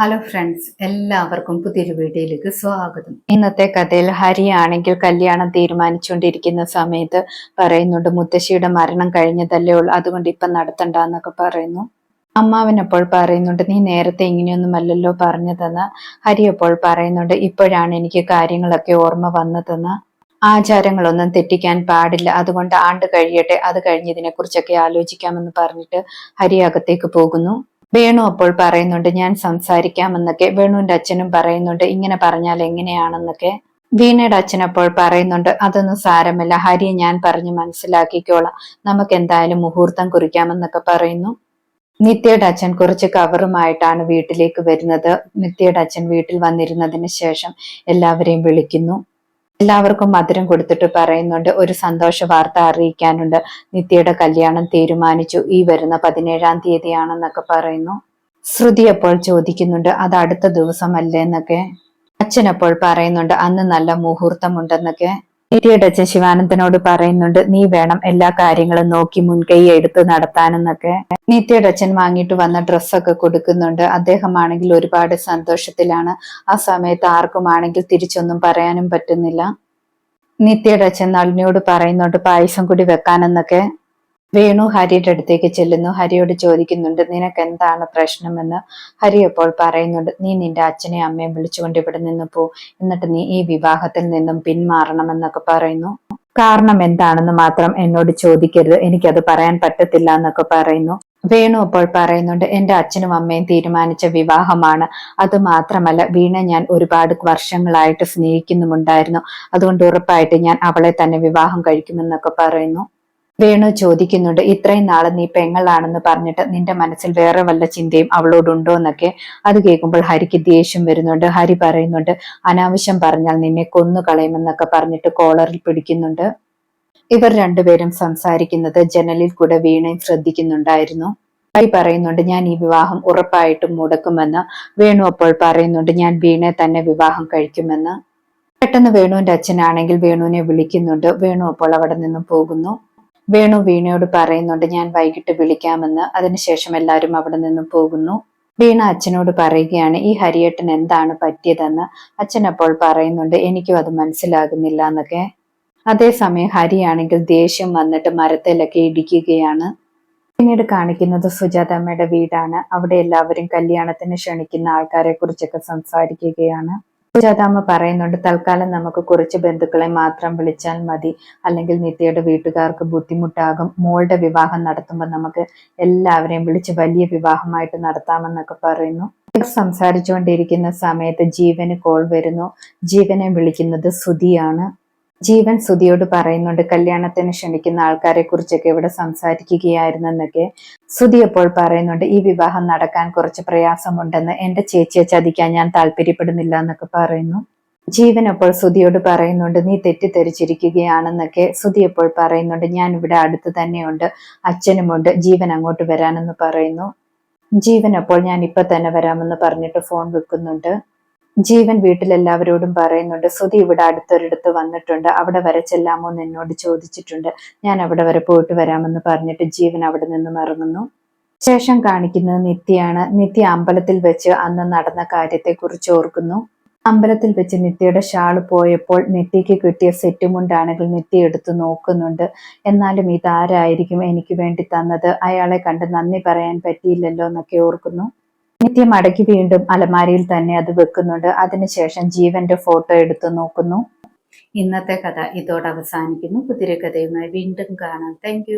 Hello friends എല്ലാവർക്കും പുതിയൊരു വീഡിയോയിലേക്ക് സ്വാഗതം. ഇന്നത്തെ കഥയിൽ ഹരിയാണെങ്കിൽ കല്യാണം തീരുമാനിച്ചുകൊണ്ടിരിക്കുന്ന സമയത്ത് പറയുന്നുണ്ട് മുത്തശ്ശിയുടെ മരണം കഴിഞ്ഞതല്ലേ ഉള്ളൂ അതുകൊണ്ട് ഇപ്പം നടത്തണ്ട എന്നൊക്കെ പറയുന്നു. അമ്മാവനപ്പോൾ പറയുന്നുണ്ട് നീ നേരത്തെ ഇങ്ങനെയൊന്നുമല്ലല്ലോ പറഞ്ഞതെന്ന്. ഹരി അപ്പോൾ പറയുന്നുണ്ട് ഇപ്പോഴാണ് എനിക്ക് കാര്യങ്ങളൊക്കെ ഓർമ്മ വന്നതെന്ന്. ആചാരങ്ങളൊന്നും തെറ്റിക്കാൻ പാടില്ല അതുകൊണ്ട് ആണ്ട് കഴിയട്ടെ അത് കഴിഞ്ഞതിനെ കുറിച്ചൊക്കെ ആലോചിക്കാമെന്ന് പറഞ്ഞിട്ട് ഹരി അകത്തേക്ക് പോകുന്നു. വേണു അപ്പോൾ പറയുന്നുണ്ട് ഞാൻ സംസാരിക്കാമെന്നൊക്കെ. വേണുവിന്റെ അച്ഛനും പറയുന്നുണ്ട് ഇങ്ങനെ പറഞ്ഞാൽ എങ്ങനെയാണെന്നൊക്കെ. വീണയുടെ അച്ഛൻ അപ്പോൾ പറയുന്നുണ്ട് അതൊന്നും സാരമില്ല ഹരിയെ ഞാൻ പറഞ്ഞു മനസ്സിലാക്കിക്കോളാം. നമുക്ക് എന്തായാലും മുഹൂർത്തം കുറിക്കാമെന്നൊക്കെ പറയുന്നു. നിത്യയുടെ അച്ഛൻ കുറച്ച് കവറുമായിട്ടാണ് വീട്ടിലേക്ക് വരുന്നത്. നിത്യയുടെ അച്ഛൻ വീട്ടിൽ വന്നിരുന്നതിന് ശേഷം എല്ലാവരെയും വിളിക്കുന്നു. എല്ലാവർക്കും മധുരം കൊടുത്തിട്ട് പറയുന്നുണ്ട്. ഒരു സന്തോഷ വാർത്ത അറിയിക്കാനുണ്ട്. നിത്യയുടെ കല്യാണം തീരുമാനിച്ചു. ഈ വരുന്ന പതിനേഴാം തീയതിയാണെന്നൊക്കെ പറയുന്നു. ശ്രുതി അപ്പോൾ ചോദിക്കുന്നുണ്ട് അത് അടുത്ത ദിവസമല്ലേ? എന്നൊക്കെ. അച്ഛനപ്പോൾ പറയുന്നുണ്ട് അന്ന് നല്ല മുഹൂർത്തമുണ്ടെന്നൊക്കെ. അച്ഛൻ ശിവാനന്ദനോട് പറയുന്നുണ്ട് നീ വേണം എല്ലാ കാര്യങ്ങളും നോക്കി മുൻകൈ എടുത്ത് നടത്താനെന്നൊക്കെ. നിത്യടച്ചൻ വാങ്ങിയിട്ട് വന്ന ഡ്രസ്സൊക്കെ കൊടുക്കുന്നുണ്ട്. അദ്ദേഹമാണെങ്കിൽ ഒരുപാട് സന്തോഷത്തിലാണ്. ആ സമയത്ത് ആർക്കുമാണെങ്കിൽ തിരിച്ചൊന്നും പറയാനും പറ്റുന്നില്ല. നിത്യയുടെ അച്ഛൻ നളിനിയോട് പറയുന്നുണ്ട് പായസം കൂടി വെക്കാനെന്നൊക്കെ. വേണു ഹരിയുടെ അടുത്തേക്ക് ചെല്ലുന്നു. ഹരിയോട് ചോദിക്കുന്നുണ്ട് നിനക്ക് എന്താണ് പ്രശ്നമെന്ന്? ഹരി അപ്പോൾ പറയുന്നുണ്ട് നീ നിന്റെ അച്ഛനെയും അമ്മയും വിളിച്ചുകൊണ്ട് ഇവിടെ നിന്ന് പോ. എന്നിട്ട് നീ ഈ വിവാഹത്തിൽ നിന്നും പിന്മാറണമെന്നൊക്കെ പറയുന്നു. കാരണം എന്താണെന്ന് മാത്രം എന്നോട് ചോദിക്കരുത്. എനിക്കത് പറയാൻ പറ്റത്തില്ല എന്നൊക്കെ പറയുന്നു. വേണു അപ്പോൾ പറയുന്നുണ്ട് എന്റെ അച്ഛനും അമ്മയും തീരുമാനിച്ച വിവാഹമാണ്. അത് മാത്രമല്ല വീണ ഞാൻ ഒരുപാട് വർഷങ്ങളായിട്ട് സ്നേഹിക്കുന്നുമുണ്ടായിരുന്നു. അതുകൊണ്ട് ഉറപ്പായിട്ട് ഞാൻ അവളെ തന്നെ വിവാഹം കഴിക്കുമെന്നൊക്കെ പറയുന്നു. വേണു ചോദിക്കുന്നുണ്ട് ഇത്രയും നാളെ നീ പെങ്ങളാണെന്ന് പറഞ്ഞിട്ട് നിന്റെ മനസ്സിൽ വേറെ വല്ല ചിന്തയും അവളോടുണ്ടോ എന്നൊക്കെ? അത് കേൾക്കുമ്പോൾ ഹരിക്ക് ദേഷ്യം വരുന്നുണ്ട്. ഹരി പറയുന്നുണ്ട് അനാവശ്യം പറഞ്ഞാൽ നിന്നെ കൊന്നു കളയുമെന്നൊക്കെ പറഞ്ഞിട്ട് കോളറിൽ പിടിക്കുന്നുണ്ട്. ഇവർ രണ്ടുപേരും സംസാരിക്കുന്നത് ജനലിൽ കൂടെ വീണയും ശ്രദ്ധിക്കുന്നുണ്ടായിരുന്നു. ഹരി പറയുന്നുണ്ട് ഞാൻ ഈ വിവാഹം ഉറപ്പായിട്ടും മുടക്കുമെന്ന്. വേണു അപ്പോൾ പറയുന്നുണ്ട് ഞാൻ വീണയെ തന്നെ വിവാഹം കഴിക്കുമെന്ന്. പെട്ടെന്ന് വേണുവിന്റെ അച്ഛനാണെങ്കിൽ വേണുവിനെ വിളിക്കുന്നുണ്ട്. വേണു അപ്പോൾ അവിടെ നിന്നും പോകുന്നു. വേണു വീണയോട് പറയുന്നുണ്ട് ഞാൻ വൈകിട്ട് വിളിക്കാമെന്ന്. അതിനുശേഷം എല്ലാവരും അവിടെ നിന്നും പോകുന്നു. വീണ അച്ഛനോട് പറയുകയാണ് ഈ ഹരിയേട്ടൻ എന്താണ് പറ്റിയതെന്ന്? അച്ഛൻ അപ്പോൾ പറയുന്നുണ്ട് എനിക്കും അത് മനസ്സിലാകുന്നില്ല എന്നൊക്കെ. അതേസമയം ഹരിയാണെങ്കിൽ ദേഷ്യം വന്നിട്ട് മരത്തിലൊക്കെ ഇടിക്കുകയാണ്. പിന്നീട് കാണിക്കുന്നത് സുജാതമ്മയുടെ വീടാണ്. അവിടെ എല്ലാവരും കല്യാണത്തിന് ക്ഷണിക്കുന്ന ആൾക്കാരെ കുറിച്ചൊക്കെ സംസാരിക്കുകയാണ്. സുജാതാമ്മ പറയുന്നുണ്ട് തൽക്കാലം നമുക്ക് കുറച്ച് ബന്ധുക്കളെ മാത്രം വിളിച്ചാൽ മതി. അല്ലെങ്കിൽ നിത്യയുടെ വീട്ടുകാർക്ക് ബുദ്ധിമുട്ടാകും. മോളുടെ വിവാഹം നടത്തുമ്പോൾ നമുക്ക് എല്ലാവരെയും വിളിച്ച് വലിയ വിവാഹമായിട്ട് നടത്താമെന്നൊക്കെ പറയുന്നു. സംസാരിച്ചുകൊണ്ടിരിക്കുന്ന സമയത്ത് ജീവന് കോൾ വരുന്നു. ജീവനെ വിളിക്കുന്നത് സുധിയാണ്. ജീവൻ സുധിയോട് പറയുന്നുണ്ട്. കല്യാണത്തിന് ക്ഷണിക്കുന്ന ആൾക്കാരെ കുറിച്ചൊക്കെ ഇവിടെ സംസാരിക്കുകയായിരുന്നെന്നൊക്കെ സുധി അപ്പോൾ പറയുന്നുണ്ട്. ഈ വിവാഹം നടക്കാൻ കുറച്ച് പ്രയാസമുണ്ടെന്ന് എന്റെ ചേച്ചിയെ ചതിക്കാൻ ഞാൻ താല്പര്യപ്പെടുന്നില്ല എന്നൊക്കെ പറയുന്നു. ജീവൻ അപ്പോൾ സുധിയോട് പറയുന്നുണ്ട്. നീ തെറ്റിദ്ധരിച്ചിരിക്കുകയാണെന്നൊക്കെ സുധി അപ്പോൾ പറയുന്നുണ്ട്. ഞാൻ ഇവിടെ അടുത്ത് തന്നെയുണ്ട്. അച്ഛനുമുണ്ട്. ജീവൻ അങ്ങോട്ട് വരാനെന്ന് പറയുന്നു. ജീവൻ അപ്പോൾ ഞാൻ ഇപ്പൊ തന്നെ വരാമെന്ന് പറഞ്ഞിട്ട് ഫോൺ വെക്കുന്നുണ്ട്. ജീവൻ വീട്ടിലെല്ലാവരോടും പറയുന്നുണ്ട് സുധി ഇവിടെ അടുത്തൊരിടത്ത് വന്നിട്ടുണ്ട് അവിടെ വരെ ചെല്ലാമോ എന്ന് എന്നോട് ചോദിച്ചിട്ടുണ്ട്. ഞാൻ അവിടെ വരെ പോയിട്ട് വരാമെന്ന് പറഞ്ഞിട്ട് ജീവൻ അവിടെ നിന്നും ഇറങ്ങുന്നു. ശേഷം കാണിക്കുന്നത് നിത്യയാണ്. നിത്യ അമ്പലത്തിൽ വെച്ച് അന്ന് നടന്ന കാര്യത്തെ കുറിച്ച് ഓർക്കുന്നു. അമ്പലത്തിൽ വെച്ച് നിത്യയുടെ ഷാൾ പോയപ്പോൾ നിത്യയ്ക്ക് കിട്ടിയ സെറ്റുമുണ്ടാണെങ്കിൽ നിത്യ എടുത്തു നോക്കുന്നുണ്ട്. എന്നാലും ഇതാരായിരിക്കും എനിക്ക് വേണ്ടി തന്നത്? അയാളെ കണ്ട് നന്ദി പറയാൻ പറ്റിയില്ലല്ലോ എന്നൊക്കെ ഓർക്കുന്നു. നിത്യം അടക്കി വീണ്ടും അലമാരിയിൽ തന്നെ അത് വെക്കുന്നുണ്ട്. അതിനുശേഷം ജീവന്റെ ഫോട്ടോ എടുത്തു നോക്കുന്നു. ഇന്നത്തെ കഥ ഇതോടെ അവസാനിക്കുന്നു. പുതിയ കഥയുമായി വീണ്ടും കാണാം. താങ്ക്